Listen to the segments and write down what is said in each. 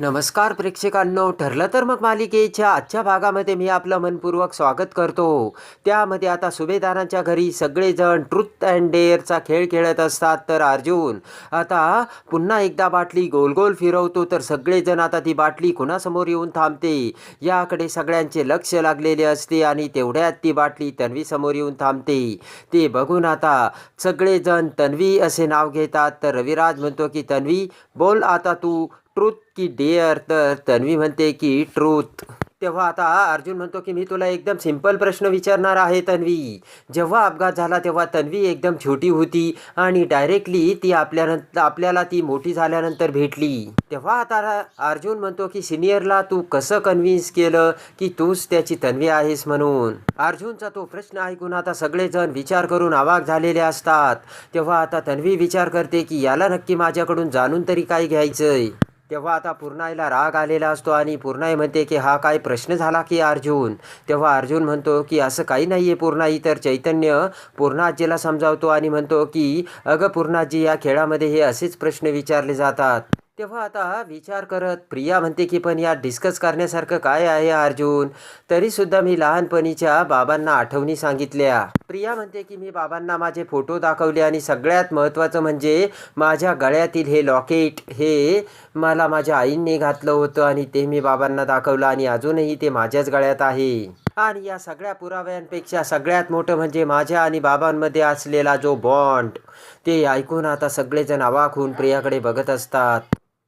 नमस्कार प्रेक्षकांनो ठरलं तर मग मालिकेच्या आजच्या भागामध्ये मी आपलं मनपूर्वक स्वागत करतो. त्यामध्ये आता सुभेदारांच्या घरी सगळेजण ट्रुथ अँड डेअरचा खेळ खेळत असतात तर अर्जुन. आता पुन्हा एकदा बाटली गोल गोल फिरवतो तर सगळेजण आता ती बाटली कुणासमोर येऊन थांबते? याकडे सगळ्यांचे लक्ष लागलेले असते आणि तेवढ्यात ती बाटली तन्वीसमोर येऊन थांबते. ते बघून आता सगळेजण तन्वी असे नाव घेतात. तर रविराज म्हणतो की तन्वी बोल आता तू ट्रुथ की डेअर तर तन्वी म्हणते की ट्रूथ तेव्हा आता अर्जुन म्हणतो की मी तुला एकदम सिंपल प्रश्न विचारणार आहे तन्वी. जेव्हा अपघात झाला तेव्हा तन्वी एकदम छोटी होती आणि डायरेक्टली ती आपल्यानंतर आपल्याला ती मोठी झाल्यानंतर भेटली. तेव्हा आता अर्जुन म्हणतो की सिनियरला तू कसं कन्व्हिन्स केलं की तूच त्याची तन्वी आहेस म्हणून? अर्जुनचा तो प्रश्न ऐकून आता सगळेजण विचार करून आवाक झालेले असतात. तेव्हा आता तन्वी विचार करते की याला नक्की माझ्याकडून जाणून तरी काय घ्यायचंय? तेव्हा आता पूर्णाईला राग आलेला असतो आणि पूर्णाई म्हणते की हा काय प्रश्न झाला की अर्जुन? तेव्हा अर्जुन म्हणतो की असं काही नाही आहे पूर्णाई तर चैतन्य पूर्णाजीला समजावतो आणि म्हणतो की अगं पूर्णाजी या खेळामध्ये हे असेच प्रश्न विचारले जातात. तेव्हा आता विचार करत प्रिया म्हणते की पण या डिस्कस करण्यासारखं काय आहे अर्जुन? तरीसुद्धा मी लहानपणीच्या बाबांना आठवणी सांगितल्या. प्रिया म्हणते की मी बाबांना माझे फोटो दाखवले आणि सगळ्यात महत्त्वाचं म्हणजे माझ्या गळ्यातील हे लॉकेट हे मला माझ्या आईंनी घातलं होतं आणि ते मी बाबांना दाखवलं आणि अजूनही ते माझ्याच गळ्यात आहे. आणि या सगळ्या पुराव्यांपेक्षा सगळ्यात मोठं म्हणजे माझ्या आणि बाबांमध्ये असलेला जो बॉन्ड ते ऐकून आता सगळेजण अवाक होऊन प्रियाकडे बघत असतात.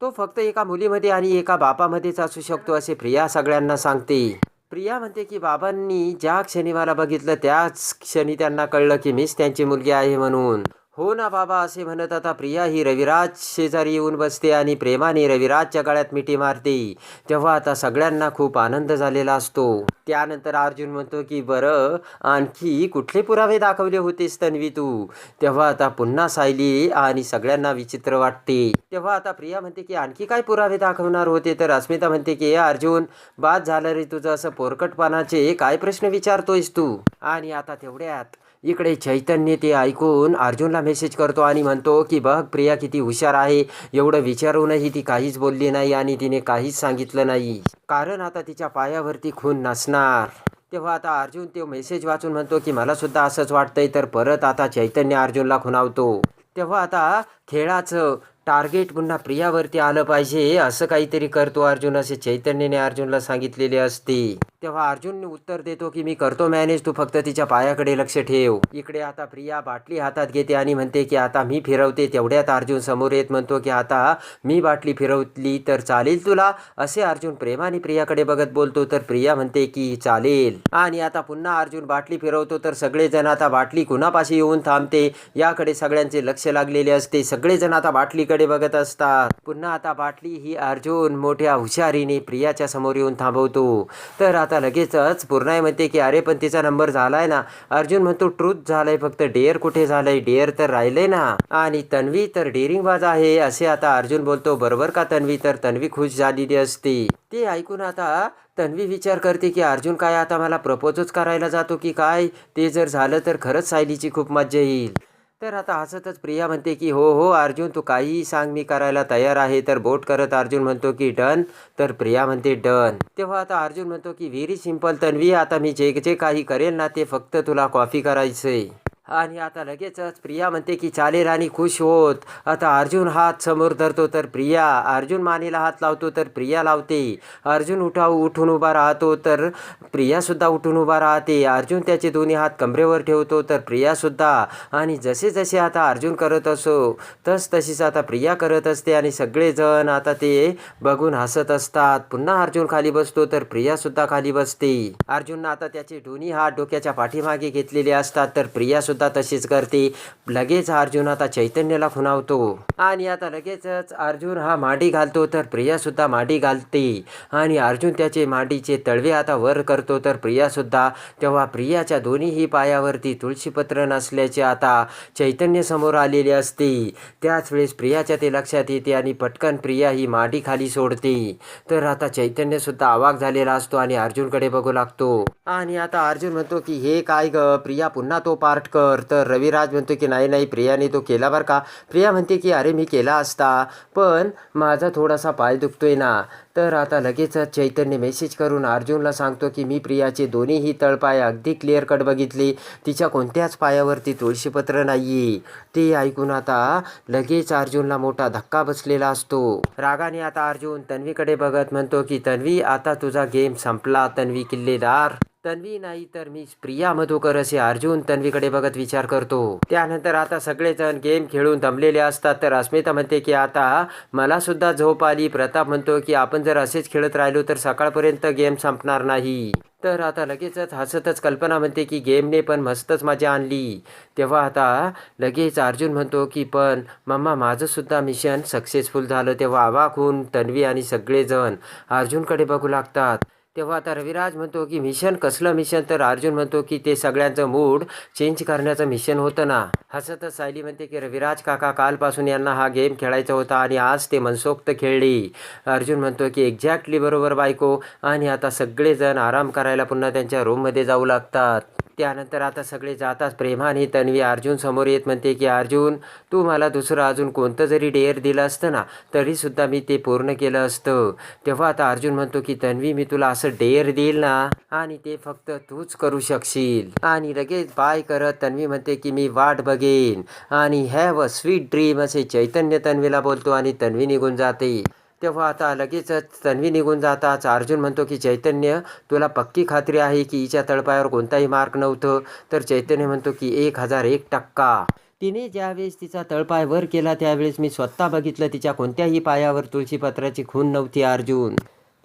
तो फक्त एका मुलीमध्ये आणि एका बापामध्येच असू शकतो असे प्रिया सगळ्यांना सांगते. प्रिया म्हणते की बाबांनी ज्या क्षणी मला बघितलं त्याच क्षणी त्यांना कळलं की मीच त्यांची मुलगी आहे म्हणून. हो ना बाबा असे म्हणत आता प्रिया ही रविराज शेजारी येऊन बसते आणि प्रेमाने रविराजच्या गळ्यात मिठी मारते. तेव्हा आता सगळ्यांना खूप आनंद झालेला असतो. त्यानंतर अर्जुन म्हणतो की बरं आणखी कुठले पुरावे दाखवले होतेस तन्वी तू? तेव्हा आता पुन्हा सायली आणि सगळ्यांना विचित्र वाटते. तेव्हा आता प्रिया म्हणते की आणखी काय पुरावे दाखवणार होते? तर अस्मिता म्हणते की "ए अर्जुन बाद झालं रे तुझं असं पोरकटपणाचे काय प्रश्न विचारतोयस तू? आणि आता तेवढ्यात इकडे चैतन्य ते ऐकून अर्जुनला मेसेज करतो आणि म्हणतो की बघ प्रिया किती हुशार आहे. एवढं विचारूनही ती काहीच बोलली नाही आणि तिने काहीच सांगितलं नाही. कारण आता तिच्या पायावरती खून नसणार. तेव्हा आता अर्जुन ते मेसेज वाचून म्हणतो की मला सुद्धा असंच वाटतंय तर परत आता चैतन्य अर्जुनला खुणावतो. तेव्हा आता खेळाचं टार्गेट पुन्हा प्रियावरती आलं पाहिजे असं काहीतरी करतो अर्जुन असे चैतन्यने अर्जुनला सांगितलेले असते. तेव्हा अर्जुन उत्तर देतो की मी करतो मॅनेज तू फक्त तिच्या पायाकडे लक्ष ठेव. इकडे आता प्रिया बाटली हातात घेते आणि म्हणते की आता मी फिरवते. तेवढ्यात अर्जुन समोर येत म्हणतो की आता मी बाटली फिरवली तर चालेल तुला? असे अर्जुन प्रेमाने प्रियाकडे बघत बोलतो. तर प्रिया म्हणते की चालेल. आणि आता पुन्हा अर्जुन बाटली फिरवतो. तर सगळेजण आता बाटली कुणापाशी येऊन थांबते? याकडे सगळ्यांचे लक्ष लागलेले असते. सगळेजण आता बाटलीकडे बघत असतात. पुन्हा आता बाटली ही अर्जुन मोठ्या हुशारीने प्रियाच्या समोर येऊन थांबवतो. तर आता लगेचच पूर्णाई म्हणते की अरे पण तिचा नंबर झालाय ना. अर्जुन म्हणतो ट्रूथ झालाय फक्त डेअर कुठे झालंय? डेअर तर राहिलंय ना. आणि तन्वी तर डेअरिंग बाज आहे असे आता अर्जुन बोलतो बरोबर का तन्वी? तर तन्वी खुश झालेली असते. ते ऐकून आता तन्वी विचार करते की अर्जुन काय आता मला प्रपोजच करायला जातो की काय? ते जर झालं तर खरंच सायलीची खूप मज्जा येईल. तर आता हसतच प्रिया म्हणते की हो हो अर्जुन तू काहीही सांग मी करायला तयार आहे. तर बोट करत अर्जुन म्हणतो की डन. तर प्रिया म्हणते डन. तेव्हा आता अर्जुन म्हणतो की व्हेरी सिंपल तन्वी आता मी जे जे काही करेल ना ते फक्त तुला कॉफी करायचंय. आणि आता लगेचच प्रिया म्हणते की चालेल आणि खुश होत. आता अर्जुन हात समोर धरतो तर प्रिया अर्जुन मानेला हात लावतो तर प्रिया लावते. अर्जुन उठा उठून उभा राहतो तर प्रियासुद्धा उठून उभा राहते. अर्जुन त्याचे दोन्ही हात कमरेवर ठेवतो तर प्रियासुद्धा आणि जसे जसे आता अर्जुन करत असो तस तशीच आता प्रिया करत असते आणि सगळेजण आता ते बघून हसत असतात. पुन्हा अर्जुन खाली बसतो तर प्रियासुद्धा खाली बसते. अर्जुननं आता त्याचे दोन्ही हात डोक्याच्या पाठीमागे घेतलेले असतात तर प्रिया सुद्धा तशीच करते. लगेच अर्जुन आता चैतन्याला खुणावतो. आणि आता लगेचच अर्जुन हा माडी घालतो तर प्रिया सुद्धा माडी घालते. आणि अर्जुन त्याचे माडीचे तळवे आता वर करतो तर प्रिया सुद्धा. तेव्हा प्रियाच्या दोन्हीही पायावरती तुळशीपत्र नसल्याचे आता चैतन्य समोर आलेले असते. त्याच वेळेस प्रियाच्या ते लक्षात येते आणि पटकन प्रिया ही माडी खाली सोडते. तर आता चैतन्य सुद्धा झालेला असतो आणि अर्जुनकडे बघू लागतो. आणि आता अर्जुन म्हणतो की हे काय ग? प्रिया पुन्हा तो पार्ट कर. तर तर रविराज म्हणतो की नाही नाही प्रियाने तो केला बरं का? प्रिया म्हणते की अरे मी केला असता पण माझा थोडासा पाय दुखतोय ना. तर आता लगेचच चैतन्य मेसेज करून अर्जुनला सांगतो की मी प्रियाचे दोन्हीही तळपाय अगदी क्लिअर कट बघितली. तिच्या कोणत्याच पायावरती तुळशीपत्र नाही ते ऐकून आता लगेच अर्जुनला मोठा धक्का बसलेला असतो. रागाने आता अर्जुन तन्वीकडे बघत म्हणतो की तन्वी आता तुझा गेम संपला तन्वी किल्लेदार. तन्वी नाही तर मी प्रिया मधुकर असे अर्जुन तन्वीकडे बघत विचार करतो. त्यानंतर आता सगळेजण गेम खेळून दमलेले असतात. तर अस्मिता म्हणते की आता मला सुद्धा झोप आली. प्रताप म्हणतो की आपण जर असेच खेळत राहिलो तर सकाळपर्यंत गेम संपणार नाही. तर आता लगेचच हसतच कल्पना म्हणते की गेमने पण मस्तच मजा आणली. तेव्हा आता लगेच अर्जुन म्हणतो की पण मम्मा माझंसुद्धा मिशन सक्सेसफुल झालं. तेव्हा अवाक होऊन तन्वी आणि सगळेजण अर्जुनकडे बघू लागतात. तेव्हा आता रविराज म्हणतो की मिशन कसलं मिशन? तर अर्जुन म्हणतो की ते सगळ्यांचं मूड चेंज करण्याचं मिशन होतं ना. हसतच सायली म्हणते की रविराज काका कालपासून यांना हा गेम खेळायचा होता आणि आज ते मनसोक्त खेळली. अर्जुन म्हणतो की एक्झॅक्टली बरोबर बायको. आणि आता सगळेजण आराम करायला पुन्हा त्यांच्या रूममध्ये जाऊ लागतात. त्यानंतर आता सगळे जातात प्रेमाने. तन्वी अर्जुन समोर येत म्हणते की अर्जुन तू मला दुसरं अजून कोणतं जरी डेअर दिलं असतं ना तरीसुद्धा मी ते पूर्ण केलं असतं. तेव्हा आता अर्जुन म्हणतो की तन्वी मी तुला असं डेअर देईल ना आणि ते फक्त तूच करू शकशील. आणि लगेच बाय करत तन्वी म्हणते की मी वाट बघेन. आणि हॅव अ स्वीट ड्रीम असे चैतन्य तन्वीला बोलतो आणि तन्वी निघून जाते. तेव्हा आता लगेचच तन्वी निघून जाताच अर्जुन म्हणतो की चैतन्य तुला पक्की खात्री आहे की हिच्या तळपायावर कोणताही मार्क नव्हतं? तर चैतन्य म्हणतो की एक हजार एक टक्का. तिने ज्यावेळेस तिचा तळपाय वर केला त्यावेळेस मी स्वतः बघितलं तिच्या कोणत्याही पायावर तुळशीपत्राची खून नव्हती अर्जुन.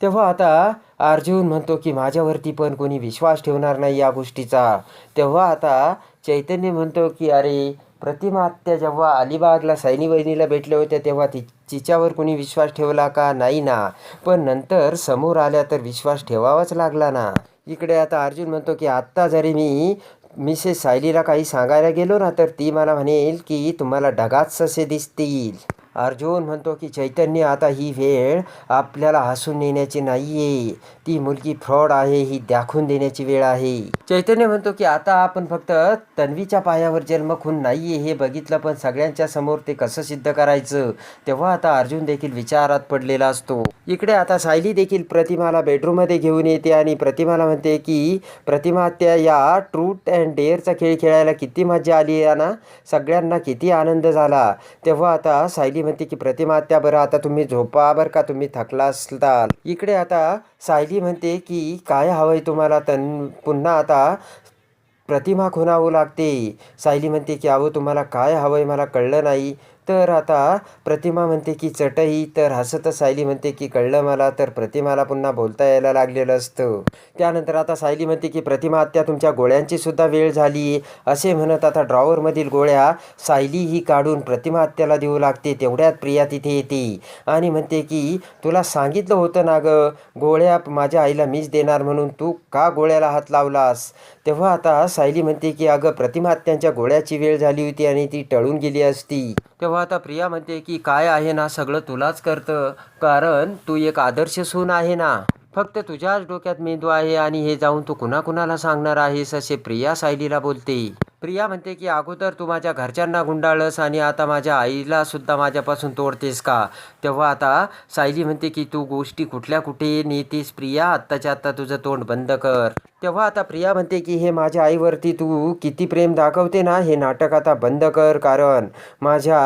तेव्हा आता अर्जुन म्हणतो की माझ्यावरती पण कोणी विश्वास ठेवणार नाही या गोष्टीचा. तेव्हा आता चैतन्य म्हणतो की अरे प्रतिमा आत्या जेव्हा अलिबागला सैनी वहिनीला भेटल्या होत्या तेव्हा ती तिच्यावर कोणी विश्वास ठेवला का? नाही ना. पण नंतर समोर आल्या तर विश्वास ठेवावाच लागला ना. इकडे आता अर्जुन म्हणतो की आत्ता जरी मी मिसेस सायलीला काही सांगायला गेलो ना तर ती मला म्हणेल की तुम्हाला ढगात ससे दिसतील. अर्जुन म्हणतो की चैतन्य आता ही वेळ आपल्याला हसून नेण्याची नाही आहे ती मुलगी फ्रॉड आहे ही दाखवून देण्याची वेळ आहे. चैतन्य म्हणतो की आता आपण फक्त तन्वीच्या पायावर जन्म खून नाही आहे हे बघितलं पण सगळ्यांच्या समोर ते कसं सिद्ध करायचं? तेव्हा आता अर्जुन देखील विचारात पडलेला असतो. इकडे आता सायली देखील प्रतिमाला बेडरूममध्ये घेऊन येते आणि प्रतिमाला म्हणते की प्रतिमा त्या या ट्रूट अँड डेअरचा खेळ खेळायला किती मजा आली आहे ना? सगळ्यांना किती आनंद झाला. तेव्हा आता सायली म्हणते की प्रतिमा त्या बरं आता तुम्ही झोपा बरं का तुम्ही थकला असताल. इकडे आता सायली म्हणते की काय हवंय तुम्हाला? तन पुन्हा आता प्रतिमा खुणावू लागते. सायली म्हणते की अहो तुम्हाला काय हवंय? मला कळलं नाही. तर आता प्रतिमा म्हणते की चटई तर हसतच सायली म्हणते की कळलं मला तर प्रतिमाला पुन्हा बोलता यायला लागलेलं असतं. त्यानंतर आता सायली म्हणते की प्रतिमा आत्या तुमच्या गोळ्यांची सुद्धा वेळ झाली. असे म्हणत आता ड्रॉवरमधील गोळ्या सायली ही काढून प्रतिमा आत्याला देऊ लागते तेवढ्यात प्रिया तिथे येते. आणि म्हणते की तुला सांगितलं होतं ना गं गोळ्या माझ्या आईला मीच देणार म्हणून तू का गोळ्याला हात लावलास? तेव्हा आता सायली म्हणते की अगं प्रतिमात्यांच्या गोळ्याची वेळ झाली होती आणि ती टळून गेली असती. तेव्हा आता प्रिया म्हणते की काय आहे ना सगळं तुलाच करतं. कारण तू एक आदर्श सून आहे ना. फक्त तुझ्याच डोक्यात मेंदू आहे आणि हे जाऊन तू कुणाकुणाला सांगणार आहेस? असे प्रिया सायलीला बोलते. प्रिया म्हणते की अगोदर तू माझ्या घरच्यांना गुंडाळस आणि आता माझ्या आईला सुद्धा माझ्यापासून तोडतेस का? तेव्हा आता सायली म्हणते की तू गोष्टी कुठल्या कुठे नेतेस प्रिया? आत्ताच्या आत्ता तुझं तोंड बंद कर. तेव्हा आता प्रिया म्हणते की हे माझ्या आईवरती तू किती प्रेम दाखवते ना हे नाटक आता बंद कर कारण माझ्या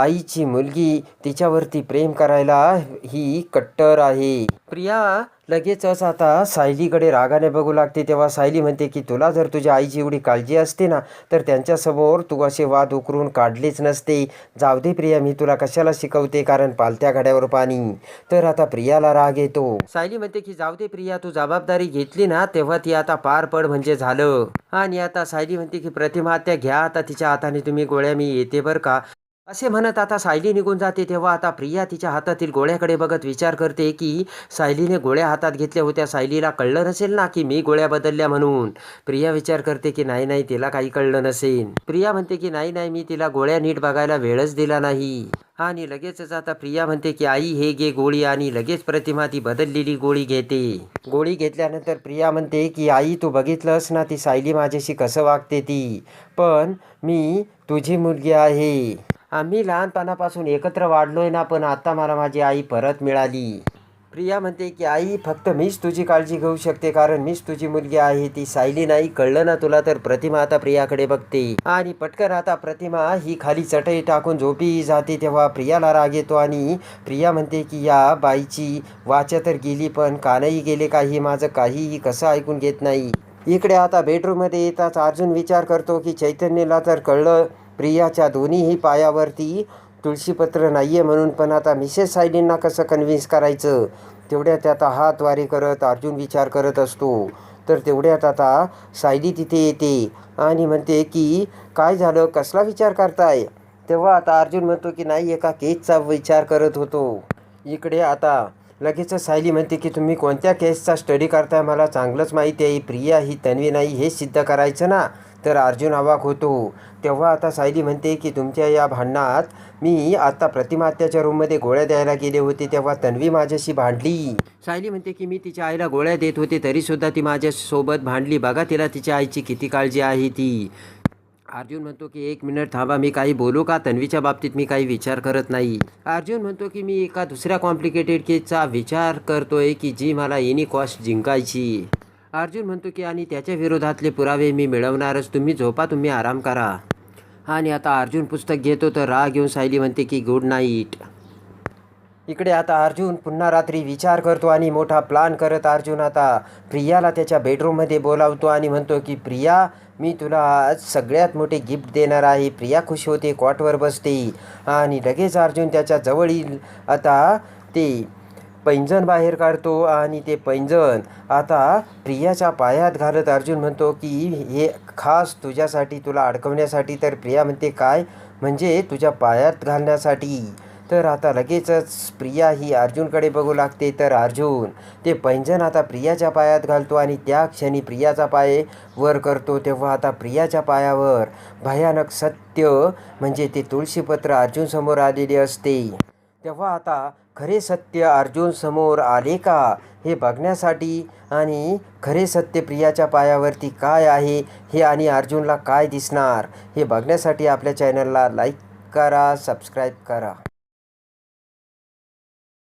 आईची मुलगी तिच्यावरती प्रेम करायला ही कट्टर आहे. प्रिया लगेचच आता सायलीकडे रागाने बघू लागते तेव्हा सायली म्हणते की तुला जर तुझ्या आईची एवढी काळजी असते ना तर त्यांच्यासमोर तू असे वाद उकरून काढलेच नसते. जाऊ दे प्रिया मी तुला कशाला शिकवते? कारण पालत्या घड्यावर पाणी. तर आता प्रियाला राग येतो. सायली म्हणते की जाऊ दे प्रिया तू जबाबदारी घेतली ना तेव्हा ती आता पार पड म्हणजे झालं. आणि आता सायली म्हणते की प्रतिमा त्या घ्या आता तिच्या हाताने तुम्ही गोळ्या मी येते बरं का. असे म्हणत आता सायली निघून जाते तेव्हा आता प्रिया तिच्या हातातील गोळ्याकडे बघत विचार करते की सायलीने गोळ्या हातात घेतल्या होत्या. सायलीला कळलं नसेल ना की मी गोळ्या बदलल्या म्हणून. प्रिया विचार करते की नाही नाही तिला काही कळलं नसेल. प्रिया म्हणते की नाही नाही मी तिला गोळ्या नीट बघायला वेळच दिला नाही. आणि लगेचच आता प्रिया म्हणते की आई हे घे गोळी आणि लगेच प्रतिमा ती बदललेली गोळी घेते. गोळी घेतल्यानंतर प्रिया म्हणते की आई तू बघितलंस ना ती सायली माझ्याशी कसं वागते ती. पण मी तुझी मुलगी आहे. आम्ही लहानपणापासून एकत्र वाढलोय ना पण आता मला माझी आई परत मिळाली. प्रिया म्हणते की आई फक्त मीच तुझी काळजी घेऊ शकते कारण मीच तुझी मुलगी आहे ती सायली नाही. कळलं ना तुला तर प्रतिमा आता प्रियाकडे बघते. आणि पटकन आता प्रतिमा ही खाली चटई टाकून झोपी जाते तेव्हा प्रियाला राग येतो आणि प्रिया म्हणते की या बाईची वाचा तर गेली पण कानही गेले काही माझं काहीही कसं ऐकून घेत नाही. इकडे आता बेडरूममध्ये येताच अर्जुन विचार करतो की चैतन्यला तर कळलं प्रियाच्या दोन्हीही पायावरती तुळशीपत्र नाही आहे म्हणून पण आता मिसेस सायलींना कसं कन्व्हिन्स करायचं? तेवढ्यात आता हात वारे करत अर्जुन विचार करत असतो. तर तेवढ्यात आता सायली तिथे येते आणि म्हणते की काय झालं? कसला विचार करताय? तेव्हा आता अर्जुन म्हणतो की नाही एका केसचा विचार करत होतो. इकडे आता लगेचच सायली म्हणते की तुम्ही कोणत्या केसचा स्टडी करताय? मला चांगलंच माहिती आहे. प्रिया ही तन्वी नाही हे सिद्ध करायचं ना? तर अर्जुन अवाक होतो. तेव्हा आता सायली म्हणते की तुमच्या या भांडणात मी आता प्रतिमात्याच्या रूममध्ये गोळ्या द्यायला गेले होते तेव्हा तन्वी माझ्याशी भांडली. सायली म्हणते की मी तिच्या आईला गोळ्या देत होते तरीसुद्धा ती माझ्यासोबत भांडली. बघा तिला तिच्या आईची किती काळजी आहे ती. अर्जुन म्हणतो की एक मिनिट थांबा मी काही बोलू का? तन्वीच्या बाबतीत मी काही विचार करत नाही. अर्जुन म्हणतो की मी एका दुसऱ्या कॉम्प्लिकेटेड केसचा विचार करतोय की जी मला एनी कॉस्ट जिंकायची. अर्जुन म्हणतो की आणि त्याच्या विरोधातले पुरावे मी मिळवणारच. तुम्ही झोपा तुम्ही आराम करा. आणि आता अर्जुन पुस्तक घेतो तर राग घेऊन सायली म्हणते की गुड नाईट. इकडे आता अर्जुन पुन्हा रात्री विचार करतो आणि मोठा प्लान करत अर्जुन आता प्रियाला त्याच्या बेडरूममध्ये बोलावतो आणि म्हणतो की प्रिया मी तुला आज सगळ्यात मोठे गिफ्ट देणार आहे. प्रिया खुश होते कॉटवर बसते. आणि लगेच अर्जुन त्याच्याजवळ येईल आता ते पैंजण बाहेर काढतो आणि ते पैंजण आता प्रियाच्या पायात घालत अर्जुन म्हणतो की हे खास तुझ्यासाठी तुला अडकवण्यासाठी. तर प्रिया म्हणते काय? म्हणजे तुझ्या पायात घालण्यासाठी. तर आता लगेचच प्रिया ही अर्जुनकडे बघू लागते. तर अर्जुन ते पैंजण आता प्रियाच्या पायात घालतो आणि त्या क्षणी प्रियाचा पाय वर करतो. तेव्हा आता प्रियाच्या पायावर भयानक सत्य म्हणजे ते तुळशीपत्र अर्जुनसमोर आलेले असते. तेव्हा आता खरे सत्य अर्जुन समोर आले का? हे बघण्यासाठी आणि खरे सत्य प्रियाच्या पायावरती काय आहे हे आणि अर्जुनला काय दिसणार हे बघण्यासाठी आपल्या चॅनलला लाईक करा सबस्क्राईब करा.